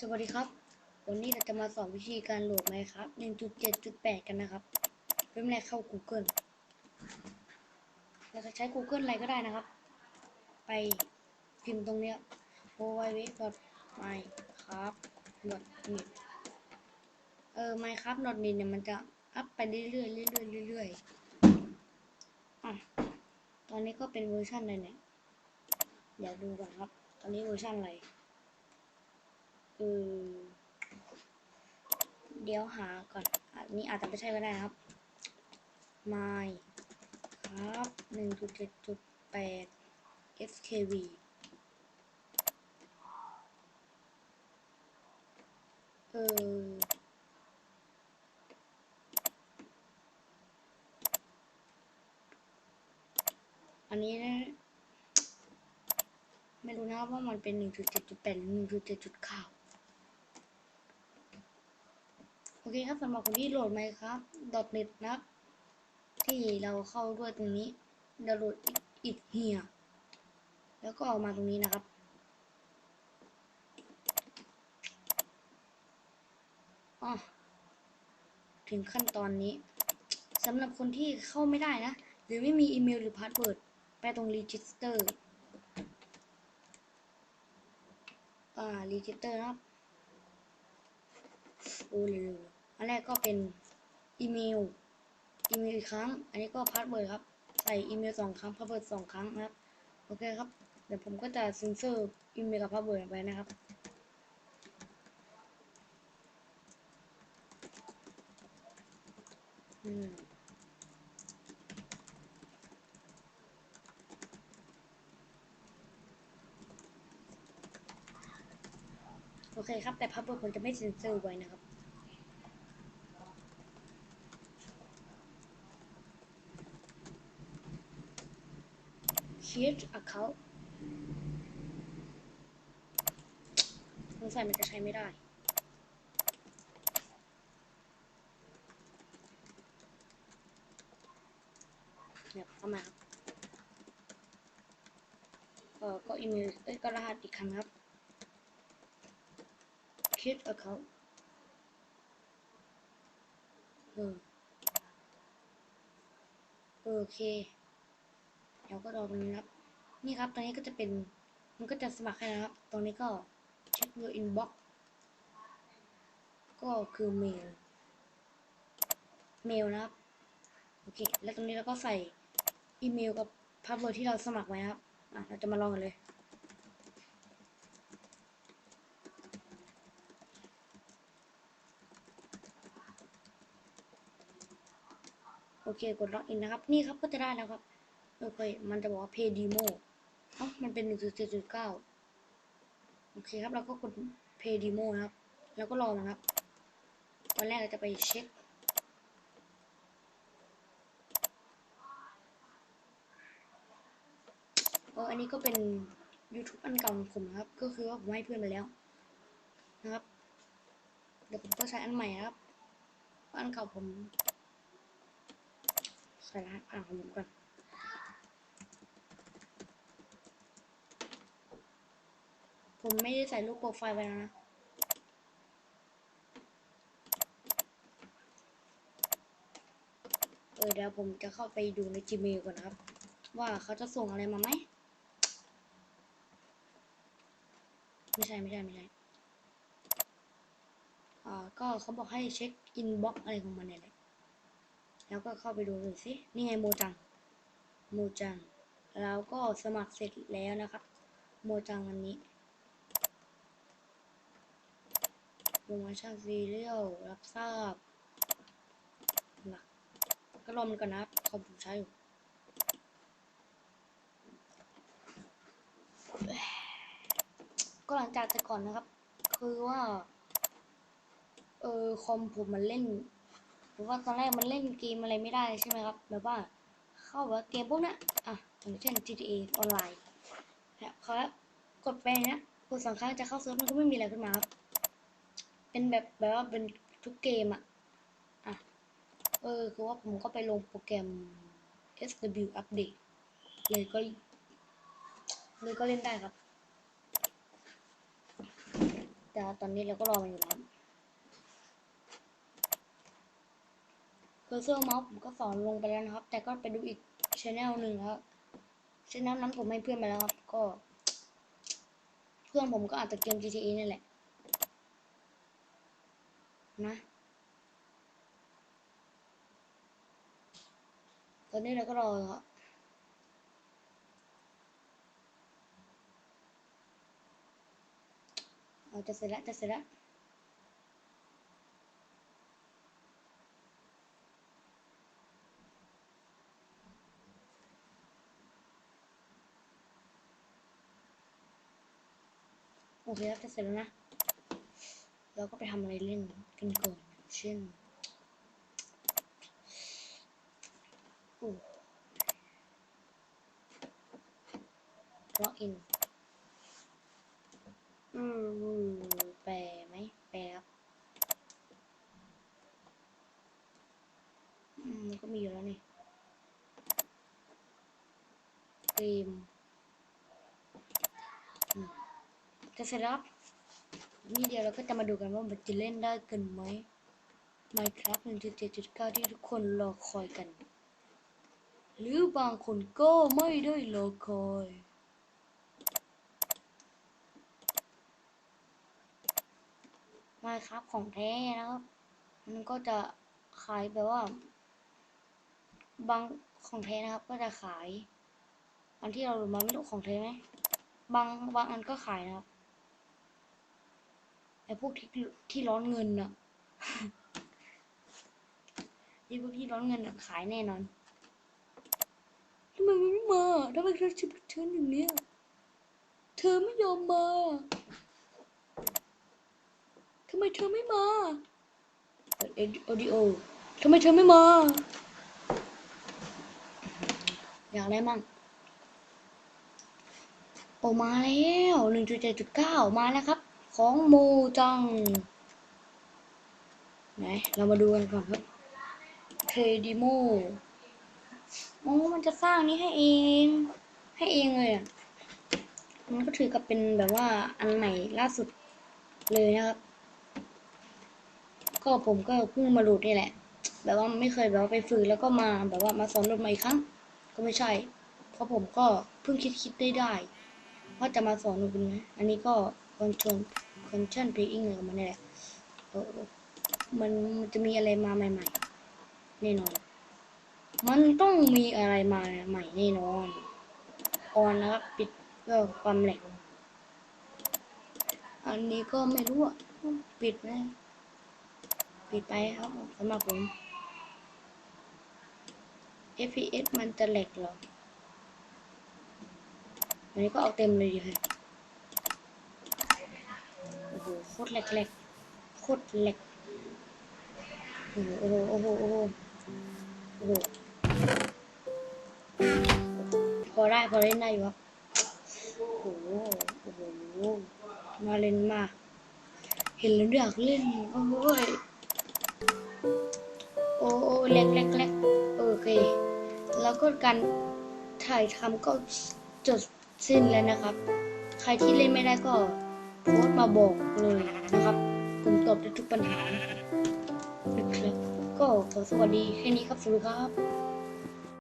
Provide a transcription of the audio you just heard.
สวัสดีครับ วันนี้เราจะมาสอนวิธีการโหลดไหมครับ 1.7.8 กันนะครับ เริ่มแรกเข้า Google เราจะใช้ Google อะไรก็ได้นะครับ ไปพิมพ์ตรงเนี้ย www.minecraft.net เออ minecraft.net เนี่ยมันจะอัพไปเรื่อยๆเรื่อยๆเรื่อยๆอะตอนนี้ก็เป็นเวอร์ชันอะไรเนี่ย เดี๋ยวดูก่อนครับ ตอนนี้เวอร์ชันอะไร ออเดี๋ยวหาก่อนอันนี้อาจจะไม่ใช่ก็ได้นะครับ my ครับหนึ่งจุดเจ็ดจุดแปด skv เอออันนี้นะไม่รู้นะว่ามันเป็น1.7.8หรือ1.7.9โอเคครับสำหรับคนที่โหลดไหมครับ .net นะครับ ที่เราเข้าด้วยตรงนี้ดาวน์โหลดอิดเฮียแล้วก็ออกมาตรงนี้นะครับ อ๋อ ถึงขั้นตอนนี้สำหรับคนที่เข้าไม่ได้นะ หรือไม่มีอีเมลหรือพาสเวิร์ด ไปตรง register อ่า register นะครับ โอ้เร็ว อันแรกก็เป็นอีเมล อีเมลอีกครั้ง อันนี้ก็พาสเวิร์ดครับ ใส่อีเมลสองครั้งพาสเวิร์ดสองครั้งนะครับ โอเคครับ เดี๋ยวผมก็จะเซ็นเซอร์อีเมลกับพาสเวิร์ดไปนะครับอืมโอเคครับ แต่พาสเวิร์ดผมจะไม่เซ็นเซอร์ไว้นะครับ create account สงสัยมันจะใช้ไม่ได้เนี่ยเข้ามาครับเออก็อีเมลเอ้ยก็รหัสอีกครั้งครับ create account เออโอเค เดี๋ยวก็รอตรงนี้ครับ นี่ครับตรงนี้ก็จะเป็นมันก็จะสมัครให้นะครับ ตรงนี้ก็เช็ค your inbox ก็คือเมล เมลนะครับ โอเค แล้วตรงนี้เราก็ใส่อีเมลกับพาสเวิร์ดที่เราสมัครไว้นะครับ อะ เราจะมาลองกันเลย โอเค กดล็อกอินนะครับ นี่ครับก็จะได้แล้วครับ โอเคมันจะบอกว่า pay demo เอ้ามันเป็น1.7.9โอเคครับเราก็กด pay demo นะครับ แล้วก็รอมันครับ ตอนแรกเราจะไปเช็คเอออันนี้ก็เป็น YouTube อันเก่าของผมนะครับ ก็คือว่าผมให้เพื่อนไปแล้ว นะครับ เดี๋ยวผมก็ใช้อันใหม่ครับ อันเก่าผม ใส่รหัสผ่านของผมก่อน ผมไม่ได้ใส่รูปโปรไฟล์ไว้แล้วนะ เออเดี๋ยวผมจะเข้าไปดูใน Gmail ก่อนนะครับ ว่าเขาจะส่งอะไรมาไหม ไม่ใช่ไม่ใช่ไม่ใช่อ่าก็เขาบอกให้เช็คอินบ็อกอะไรของมันเนี่ยแหละแล้วก็เข้าไปดูเลยสิ นี่ไงโมจัง โมจัง แล้วก็สมัครเสร็จแล้วนะครับ โมจังอันนี้ โปรโมชั่นซีเรียลรับทราบหลักก็รอมันก่อนนะครับคอมผมใช้อยู่ก็หลังจากแต่ก่อนนะครับ คือว่า เออคอมผมมันเล่นหรือว่าตอนแรกมันเล่นเกมอะไรไม่ได้ใช่ไหมครับแบบว่า เข้าแบบเกมพวกนี้อะอย่างเช่น GTA ออนไลน์เนี่ยเขากดไปเนี้ยกดสองครั้งจะเข้าเซิร์ฟมันก็ไม่มีอะไรขึ้นมาครับ เป็นแบบแบบว่าเป็นทุกเกมอะอะ เออ คือว่าผมก็ไปลงโปรแกรม SW Update เลยก็ เลยก็เล่นได้ครับ แต่ตอนนี้เราก็รอมันอยู่แล้วเคอร์เซอร์เมาส์ผมก็สอนลงไปแล้วนะครับ แต่ก็ไปดูอีกชแนลหนึ่งแล้วชแนลนั้นผมให้เพื่อนไปแล้วครับ ก็ เพื่อนผมก็อาจจะเกม GTA นี่แหละ นะ ตอนนี้เราก็รอครับเอาจะเสร็จแล้วจะเสร็จแล้วโอเคครับจะเสร็จแล้วนะ เราก็ไปทำอะไรเล่นกันก่อนเช่นโอ้ล็อกอิน อืมแปลไหมแปลครับอืมก็มีอยู่แล้วนี่เกมจะเสร็จแล้ว นี่เดี๋ยวเราก็จะมาดูกันว่ามันจะเล่นได้กันไหม Minecraft 1.7.9 ที่ทุกคนรอคอยกัน หรือบางคนก็ไม่ได้รอคอย Minecraft ของแท้นะครับ มันก็จะขายแบบว่า บางของแท้นะครับ ก็จะขาย อันที่เราดูมาไม่รู้ของแท้ไหม บางบางอันก็ขายนะครับ ไอ้พวกที่ที่ร้อนเงินน่ะไอ้พวกที่ร้อนเงินน่ะขายแน่นอนทำไมมันไม่มาทำไมเธอชิบเธออย่างเนี้ยเธอไม่ยอมมาทำไมเธอไม่มาเปิดออดิโอทำไมเธอไม่มา อยากได้มั่งโอมาแล้วหนึ่งจุดเจ็ดจุดเก้ามาแล้วครับ ของโมจังไหนเรามาดูกันก่อนครับเทดิโมโอ้มันจะสร้างนี้ให้เอง ให้เองเลยอะ มันก็ถือกับเป็นแบบว่าอันใหม่ล่าสุดเลยนะครับ ก็ผมก็เพิ่งมาหลุดนี่แหละ แบบว่าไม่เคยแบบว่าไปฝึกแล้วก็มาแบบว่ามาสอนโหลดใหม่อีกครั้ง ก็ไม่ใช่ เพราะผมก็เพิ่งคิดคิดได้ได้ว่าจะมาสอนหนูเป็นไงอันนี้ก็คอนเทน คอนเทนต์เพลย์เลยมันนี่แหละมันมันจะมีอะไรมาใหม่ๆแน่นอน มันต้องมีอะไรมาใหม่แน่นอนออนนะครับปิดเพื่อความแหลกอันนี้ก็ไม่รู้อะปิดไหมปิดไปครับสำหรับผม FPS มันจะแหลกเหรออันนี้ก็เอาเต็มเลยดีค่ะ หโคตรแหลกแหลกโคตรแหลกโอ้โหโอ้โหโอ้โหโอ้โหพอได้พอเล่นได้อยู่ครับโอ้โหโอ้โหมาเล่นมา เห็นแล้วอยากเล่นโอ้ยโอ้โอ้แหลกแหลกแหลกโอเค แล้วก็การถ่ายทำก็จบสิ้นแล้วนะครับ ใครที่เล่นไม่ได้ก็ โพสต์มาบอกเลยนะครับ ผมตอบได้ทุกปัญหานะครับก็ขอสวัสดีแค่นี้ครับสวัสดีครับ